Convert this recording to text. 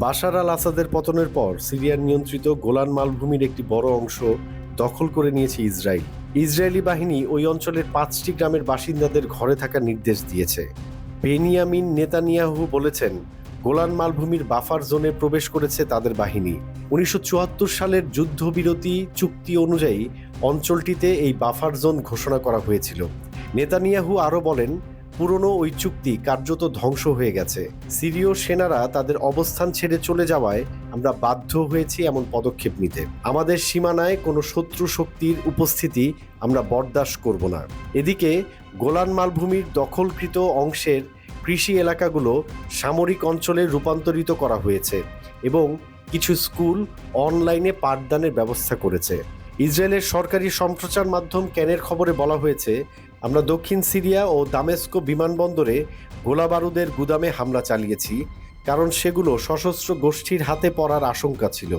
বাশার আল আসাদের পতনের পর সিরিয়ার নিয়ন্ত্রিত গোলান মালভূমির একটি বড় অংশ দখল করে নিয়েছে ইসরায়েল। ইসরায়েলি বাহিনী ওই অঞ্চলের পাঁচটি গ্রামের বাসিন্দাদের ঘরে থাকার নির্দেশ দিয়েছে। বেনিয়ামিন নেতানিয়াহু বলেছেন, গোলান মালভূমির বাফার জোনে প্রবেশ করেছে তাদের বাহিনী। উনিশশো চুয়াত্তর সালের যুদ্ধবিরতি চুক্তি অনুযায়ী অঞ্চলটিতে এই বাফার জোন ঘোষণা করা হয়েছিল। নেতানিয়াহু আরও বলেন পুরনো ওই চুক্তি কার্যত ধ্বংস হয়ে গেছে। সিরীয় সেনারা তাদের অবস্থান ছেড়ে চলে যাওয়ায় আমরা বাধ্য হয়েছি এমন পদক্ষেপ নিতে। আমাদের সীমানায় কোনো শত্রু শক্তির উপস্থিতি আমরা বরদাস্ত করব না। এদিকে গোলান মালভূমির দখলকৃত অংশের কৃষি এলাকাগুলো সামরিক অঞ্চলে রূপান্তরিত করা হয়েছে এবং কিছু স্কুল অনলাইনে পাঠদানের ব্যবস্থা করেছে। ইসরায়েলের সরকারি সম্প্রচার মাধ্যম ক্যানের খবরে বলা হয়েছে আমরা দক্ষিণ সিরিয়া ও দামেস্কো বিমানবন্দরে গোলাবারুদের গুদামে হামলা চালিয়েছি, কারণ সেগুলো সশস্ত্র গোষ্ঠীর হাতে পড়ার আশঙ্কা ছিল।